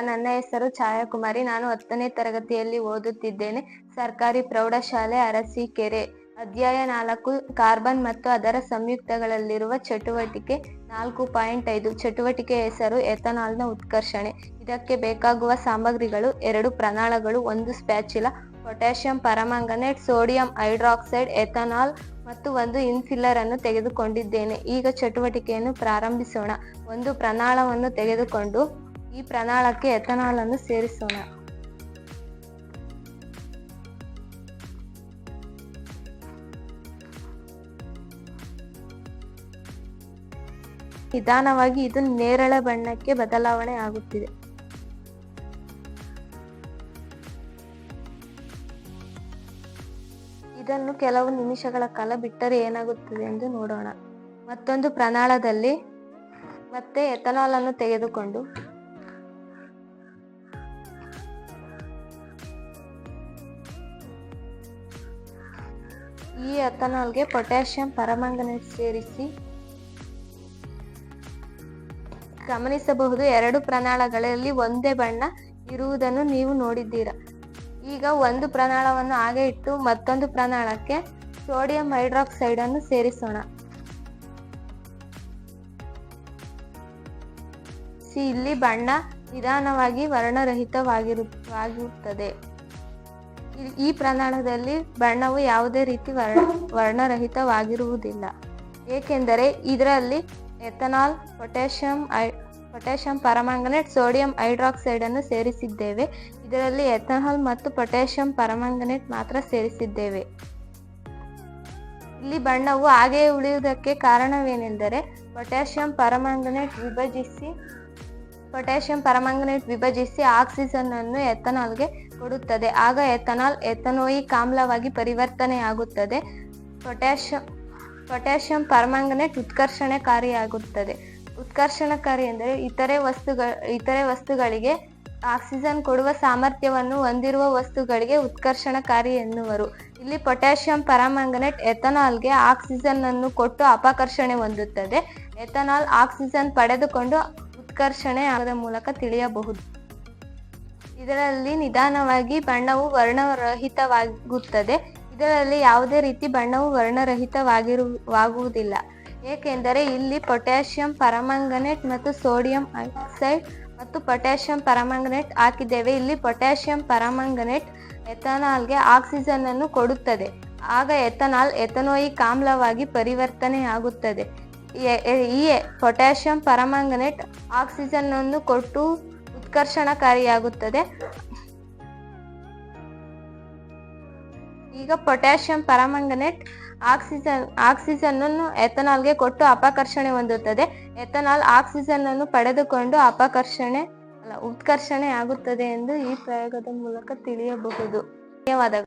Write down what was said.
ನನ್ನ ಹೆಸರು ಛಾಯಾಕುಮಾರಿ. ನಾನು ಹತ್ತನೇ ತರಗತಿಯಲ್ಲಿ ಓದುತ್ತಿದ್ದೇನೆ. ಸರ್ಕಾರಿ ಪ್ರೌಢಶಾಲೆ ಅರಸೀಕೆರೆ ಅಧ್ಯಾಯ ನಾಲ್ಕು, ಕಾರ್ಬನ್ ಮತ್ತು ಅದರ ಸಂಯುಕ್ತಗಳಲ್ಲಿರುವ ಚಟುವಟಿಕೆ ನಾಲ್ಕು ಪಾಯಿಂಟ್ ಐದು. ಚಟುವಟಿಕೆ ಹೆಸರು ಎಥನಾಲ್ನ ಉತ್ಕರ್ಷಣೆ. ಇದಕ್ಕೆ ಬೇಕಾಗುವ ಸಾಮಗ್ರಿಗಳು ಎರಡು ಪ್ರಣಾಳಗಳು ಒಂದು, spatula, potassium, permanganate, sodium hydroxide, ethanol ಮತ್ತು ಒಂದು ಇನ್ಫಿಲ್ಲರ್ ಅನ್ನು ತೆಗೆದುಕೊಂಡಿದ್ದೇನೆ. ಈಗ ಚಟುವಟಿಕೆಯನ್ನು ಪ್ರಾರಂಭಿಸೋಣ. ಒಂದು ಪ್ರಣಾಳವನ್ನು ತೆಗೆದುಕೊಂಡು ಈ ಪ್ರಣಾಳಕ್ಕೆ ಎಥನಾಲ್ ಅನ್ನು ಸೇರಿಸೋಣ. ನಿಧಾನವಾಗಿ ಇದು ನೇರಳೆ ಬಣ್ಣಕ್ಕೆ ಬದಲಾವಣೆ ಆಗುತ್ತಿದೆ. ಇದನ್ನು ಕೆಲವು ನಿಮಿಷಗಳ ಕಾಲ ಬಿಟ್ಟರೆ ಏನಾಗುತ್ತದೆ ಎಂದು ನೋಡೋಣ. ಮತ್ತೊಂದು ಪ್ರಣಾಳದಲ್ಲಿ ಮತ್ತೆ ಎಥನಾಲ್ ಅನ್ನು ತೆಗೆದುಕೊಂಡು ಈ ಎಥನಾಲ್ಗೆ ಪೊಟ್ಯಾಷಿಯಂ ಪರಮಾಂಗನೇಟ್ ಸೇರಿಸಿ ಗಮನಿಸಬಹುದು. ಎರಡು ಪ್ರನಾಳಗಳಲ್ಲಿ ಒಂದೇ ಬಣ್ಣ ಇರುವುದನ್ನು ನೀವು ನೋಡಿದ್ದೀರಾ? ಈಗ ಒಂದು ಪ್ರನಾಳವನ್ನು ಹಾಗೆ ಇಟ್ಟು ಮತ್ತೊಂದು ಪ್ರನಾಳಕ್ಕೆ ಸೋಡಿಯಂ ಹೈಡ್ರಾಕ್ಸೈಡ್ ಅನ್ನು ಸೇರಿಸೋಣ. ಇಲ್ಲಿ ಬಣ್ಣ ನಿಧಾನವಾಗಿ ವರ್ಣರಹಿತವಾಗಿರುತ್ತದೆ ಈ ಪ್ರಮಾಣದಲ್ಲಿ ಬಣ್ಣವು ಯಾವುದೇ ರೀತಿ ವರ್ಣ, ವರ್ಣರಹಿತವಾಗಿರುವುದಿಲ್ಲ. ಏಕೆಂದರೆ ಇದರಲ್ಲಿ ethanol, potassium I, potassium permanganate, sodium hydroxide ಅನ್ನು ಸೇರಿಸಿದ್ದೇವೆ. ಇದರಲ್ಲಿ ಎಥನಾಲ್ ಮತ್ತು ಪೊಟ್ಯಾಷಿಯಂ ಪರಮಾಂಗನೇಟ್ ಮಾತ್ರ ಸೇರಿಸಿದ್ದೇವೆ. ಇಲ್ಲಿ ಬಣ್ಣವು ಹಾಗೆಯೇ ಉಳಿಯುವುದಕ್ಕೆ ಕಾರಣವೇನೆಂದರೆ ಪೊಟ್ಯಾಷಿಯಂ ಪರಮಾಂಗನೇಟ್ ವಿಭಜಿಸಿ ಪೊಟ್ಯಾಷಿಯಂ ಪರಮಾಂಗನೇಟ್ ವಿಭಜಿಸಿ ಆಕ್ಸಿಜನ್ ಅನ್ನು ಎಥನಾಲ್ಗೆ ಕೊಡುತ್ತದೆ. ಆಗ ಎಥನಾಲ್ ಎಥನೋಯಿಕ್ ಆಮ್ಲವಾಗಿ ಪರಿವರ್ತನೆಯಾಗುತ್ತದೆ. ಪೊಟ್ಯಾಷಿಯಂ ಪೊಟ್ಯಾಷಿಯಂ ಪರಮಾಂಗನೇಟ್ ಉತ್ಕರ್ಷಣಕಾರಿಯಾಗುತ್ತದೆ. ಉತ್ಕರ್ಷಣಕಾರಿ ಎಂದರೆ ಇತರೆ ವಸ್ತುಗಳ ಇತರೆ ವಸ್ತುಗಳಿಗೆ ಆಕ್ಸಿಜನ್ ಕೊಡುವ ಸಾಮರ್ಥ್ಯವನ್ನು ಹೊಂದಿರುವ ವಸ್ತುಗಳಿಗೆ ಉತ್ಕರ್ಷಣಕಾರಿ ಎನ್ನುವರು. ಇಲ್ಲಿ ಪೊಟ್ಯಾಷಿಯಂ ಪರಮಾಂಗನೇಟ್ ಎಥನಾಲ್ಗೆ ಆಕ್ಸಿಜನ್ ಅನ್ನು ಕೊಟ್ಟು ಅಪಕರ್ಷಣೆ ಹೊಂದುತ್ತದೆ. ಎಥನಾಲ್ ಆಕ್ಸಿಜನ್ ಪಡೆದುಕೊಂಡು ಉತ್ಕರ್ಷಣೆ ಆಗದ ಮೂಲಕ ತಿಳಿಯಬಹುದು. ಇದರಲ್ಲಿ ನಿಧಾನವಾಗಿ ಬಣ್ಣವು ವರ್ಣರಹಿತವಾಗುತ್ತದೆ. ಇದರಲ್ಲಿ ಯಾವುದೇ ರೀತಿ ಬಣ್ಣವು ವರ್ಣರಹಿತವಾಗಿರುವಾಗುವುದಿಲ್ಲ. ಏಕೆಂದರೆ ಇಲ್ಲಿ ಪೊಟ್ಯಾಷಿಯಂ ಪರಮಂಗನೇಟ್ ಮತ್ತು ಸೋಡಿಯಂ ಆಕ್ಸೈಡ್ ಮತ್ತು ಪೊಟ್ಯಾಷಿಯಂ ಪರಮಂಗನೇಟ್ ಹಾಕಿದ್ದೇವೆ. ಇಲ್ಲಿ ಪೊಟ್ಯಾಷಿಯಂ ಪರಮಂಗನೇಟ್ ಎಥನಾಲ್ಗೆ ಆಕ್ಸಿಜನ್ ಅನ್ನು ಕೊಡುತ್ತದೆ. ಆಗ ಎಥನಾಲ್ ಎಥನೋಯಿಕ್ ಆಮ್ಲವಾಗಿ ಪರಿವರ್ತನೆಯಾಗುತ್ತದೆ. ಈ ಪೊಟ್ಯಾಷಿಯಂ ಪರಮಾಂಗನೇಟ್ ಆಕ್ಸಿಜನ್ ಅನ್ನು ಕೊಟ್ಟು ಉತ್ಕರ್ಷಣಕಾರಿಯಾಗುತ್ತದೆ. ಈಗ ಪೊಟ್ಯಾಷಿಯಂ ಪರಮಾಂಗನೇಟ್ ಆಕ್ಸಿಜನ್ ಆಕ್ಸಿಜನ್ ಅನ್ನು ಎಥನಾಲ್ಗೆ ಕೊಟ್ಟು ಅಪಕರ್ಷಣೆ ಹೊಂದುತ್ತದೆ. ಎಥನಾಲ್ ಆಕ್ಸಿಜನ್ ಅನ್ನು ಪಡೆದುಕೊಂಡು ಅಪಕರ್ಷಣೆ, ಅಲ್ಲ, ಉತ್ಕರ್ಷಣೆ ಆಗುತ್ತದೆ ಎಂದು ಈ ಪ್ರಯೋಗದ ಮೂಲಕ ತಿಳಿಯಬಹುದು. ಧನ್ಯವಾದಗಳು.